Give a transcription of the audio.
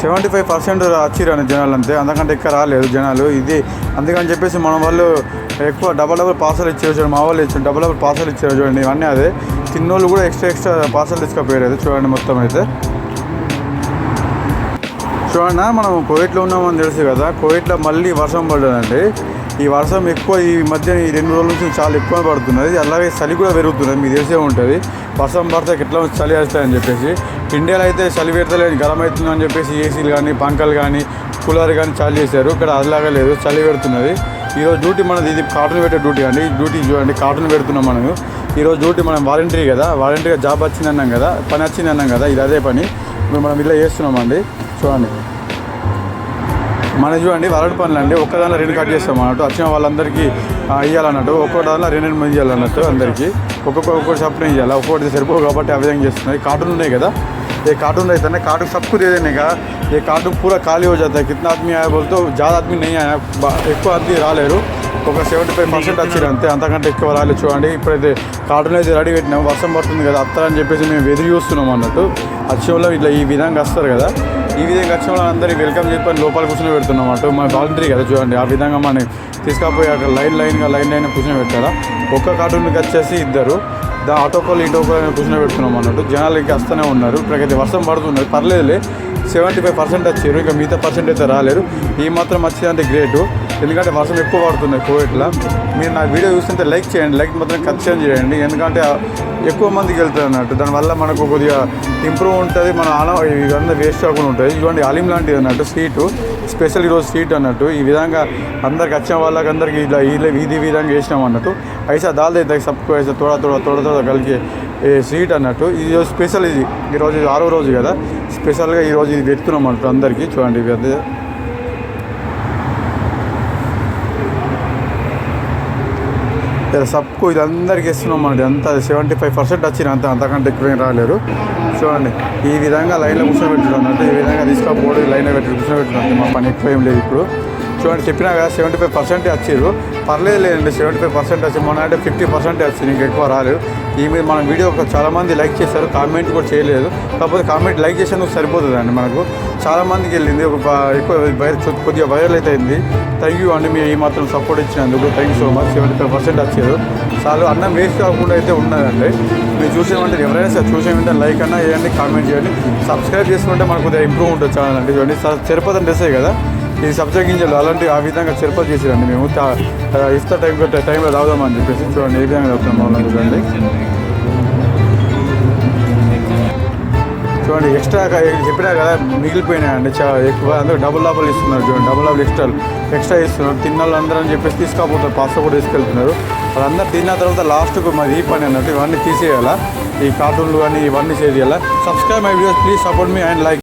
Seventy five percent వచ్చిరాను జనాలు అంతే. అంతకంటే ఎక్కువ రాలేదు జనాలు. ఇది అందుకని చెప్పేసి మన వాళ్ళు ఎక్కువ డబల్ డబల్ పార్సల్ ఇచ్చారు చూడండి మా వాళ్ళు ఇచ్చారు డబల్ డబల్ పార్సల్ ఇచ్చారు చూడండి ఇవన్నీ అదే. తిన్నోళ్ళు కూడా ఎక్స్ట్రా ఎక్స్ట్రా పార్సల్ తీసుకుపోయారు చూడండి మొత్తం అయితే. చూడండి మనం కోవిడ్లో ఉన్నామని తెలుసు కదా కోవిడ్లో మళ్ళీ వర్షం పడ్డదండి. ఈ వర్షం ఎక్కువ ఈ మధ్య ఈ రెండు రోజుల నుంచి చాలా ఎక్కువ పడుతున్నది. అలాగే చలి కూడా పెరుగుతున్నది. మీకు తెలిసే ఉంటుంది వర్షం పడితే ఎట్లా చలి వేస్తాయని చెప్పేసి. ఇండియాలో అయితే చలి పెడతలేదు గరం అవుతుందని చెప్పేసి ఏసీలు కానీ పంకలు కానీ కూలర్ కానీ చాలు చేశారు. ఇక్కడ అదిలాగా లేదు చలి పెడుతున్నది ఈరోజు డ్యూటీ మనది ఇది కాటన్ పెట్టే డ్యూటీ అండి. డ్యూటీ చూడండి కాటన్ పెడుతున్నాం మనము. ఈరోజు డ్యూటీ మనం వాలంటరీ కదా వాలంటరీగా జాబ్ వచ్చింది అన్నాం కదా పని వచ్చింది అన్నాం కదా ఇది అదే పని. మనం ఇలా చేస్తున్నామండి చూడండి. మన చూడండి వరడు పనులు అండి. ఒక్క దానిలో రెండు కట్ చేస్తాం అన్నట్టు. వచ్చిన వాళ్ళందరికీ ఇవ్వాలన్నట్టు ఒక్కొక్క దానిలో రెండు రెండు మంది చేయాలన్నట్టు అందరికీ. ఒక్కొక్క ఒక్కొక్క సప్లై చేయాలి? ఒక్కొక్కటి సరిపోవు కాబట్టి ఆ విధంగా చేస్తున్నాయి. కార్టూన్ ఉన్నాయి కదా? ఏ కార్టూన్ అయితే है ना कार्टून सब कुछ दे देने का ये कार्टून पूरा खाली हो जाता है कितना ఎక్కువ ఆత్మీ రాలేరు. ఒక సెవెంటీ ఫైవ్ పర్సెంట్ వచ్చారు అంతే. అంతకంటే ఎక్కువ రాలేదు చూడండి. ఇప్పుడైతే కార్టూన్ అయితే రెడీ పెట్టినాం. వర్షం పడుతుంది కదా అత్తారని చెప్పేసి మేము ఎదురు చూస్తున్నాం అన్నట్టు. వచ్చే వాళ్ళు ఇట్లా ఈ విధంగా వస్తారు కదా. ఈ విధంగా వచ్చిన వాళ్ళందరికీ వెల్కమ్ చెప్పని లోపల కూర్చొని పెడుతున్నాం అటు మన వాలంటరీ కదా చూడండి ఆ విధంగా మనం తీసుకపోయి అక్కడ లైన్ లైన్గా లైన్ లైన్ కూర్చొని పెట్టారా? ఒక్క కార్టూన్కి వచ్చేసి ఇద్దరు. దా ఆటోకోలు ఇటోకోలు కూర్చొని పెడుతున్నాం అన్నట్టు. జనాలు ఇంకా వస్తూనే ఉన్నారు. ఇప్పుడైతే వర్షం పడుతున్నది. పర్లేదులే. సెవెంటీ ఫైవ్ పర్సెంట్ వచ్చారు. ఇంకా మిగతా పర్సెంట్ అయితే రాలేరు ఈ మాత్రం వచ్చిందంటే గ్రేటు. ఎందుకంటే వర్షం ఎక్కువ పడుతుంది కోవిడ్లో. మీరు నా వీడియో చూస్తుంటే లైక్ చేయండి లైక్ మాత్రం ఖచ్చితంగా చేయండి. ఎందుకంటే ఎక్కువ మందికి వెళ్తుంది అన్నట్టు. దానివల్ల మనకు కొద్దిగా ఇంప్రూవ్ ఉంటుంది మన ఆన ఇవన్నీ వేస్ట్ కాకుండా ఉంటుంది. ఇటువంటి అలీం లాంటిది అన్నట్టు సీటు స్పెషల్ ఈరోజు సీట్ అన్నట్టు. ఈ విధంగా అందరికి వచ్చిన వాళ్ళకి అందరికి ఇలా ఇది విధంగా వేసినాం అన్నట్టు. ఐసా దాల్ దేతా సబ్కు ఐసా తోడ తోడ తోడ తోడ కలిగి సీట్ అన్నట్టు. ఇది రోజు స్పెషల్ ఇది. ఈరోజు ఇది ఆరో రోజు కదా. స్పెషల్గా ఈరోజు ఇది పెడుతున్నాం అన్నట్టు అందరికీ. చూడండి ఇవి ఇలా సబ్కు ఇది అందరికి ఇస్తున్నాం అండి అంత సెవెంటీ ఫైవ్ పర్సెంట్ వచ్చిన అంత అంతకంటే ఎక్కువ ఏం రాలేరు చూడండి ఈ విధంగా లైన్లో కూర్చోబెట్టడం అంటే ఈ విధంగా తీసుకోకపోవడం లైన్లో పెట్టి కూర్చోబెట్టడం మా పని ఎక్కువ ఏం లేదు ఇప్పుడు. చూడండి చెప్పినా కదా సెవెంటీ ఫైవ్ పర్సెంట్ వచ్చారు పర్లేదు లేదండి సెవెంటీ ఫైవ్ పర్సెంట్ వచ్చి మొన్న అంటే ఫిఫ్టీ పర్సెంట్ వచ్చింది ఇంకా ఎక్కువ రాలేదు. ఈ మీద మన వీడియో ఒక చాలా మంది లైక్ చేశారు కామెంట్ కూడా చేయలేదు. కాకపోతే కామెంట్ లైక్ చేసేందుకు సరిపోతుందండి మనకు. చాలామందికి వెళ్ళింది ఒక ఎక్కువ వైర్ కొద్దిగా వైరల్ అయితే అయింది థ్యాంక్ యూ అండి మీరు ఈ మాత్రం సపోర్ట్ ఇచ్చినందుకు. Thank you so much seventy five percent వచ్చారు. చాలా అన్నం వేస్ట్ కాకుండా అయితే ఉన్నదండి మీరు చూసేమంటే ఎవరైనా సరే చూసేమంటే లైక్ అన్నా చేయండి కామెంట్ చేయండి. సబ్స్క్రైబ్ చేసుకుంటే మనకు కొద్దిగా ఇంప్రూవ్ ఉంటుంది ఛానల్ అంటే చూడండి సార్ తిరుపతి అంటే కదా. ఈ సబ్జెక్ట్ గింజలు అలాంటి ఆ విధంగా తిరుపతి చేసిరండి మేము. ఇస్తా ఇఫ్తా టైం టైంలో తాగుదామని చెప్పేసి చూడండి ఏ విధంగా తాగుతాం వాళ్ళని చూడండి. చూడండి ఎక్స్ట్రా చెప్పినా కదా మిగిలిపోయినాయండి చాలా ఎక్కువ అందరూ డబుల్ డబుల్ ఇస్తున్నారు చూడండి డబుల్ డబుల్ ఎక్స్ట్రా ఎక్స్ట్రా ఇస్తున్నారు. తిన్న వాళ్ళందరూ అని చెప్పేసి తీసుకోకపోతారు పాస్తా కూడా తీసుకెళ్తున్నారు. వాళ్ళందరూ తిన్న తర్వాత లాస్ట్కు మరి ఈ పని అన్నట్టు ఇవన్నీ తీసేయాలా? ఈ కార్టూన్లు కానీ ఇవన్నీ చేసేయాలా? Subscribe my videos please support me and like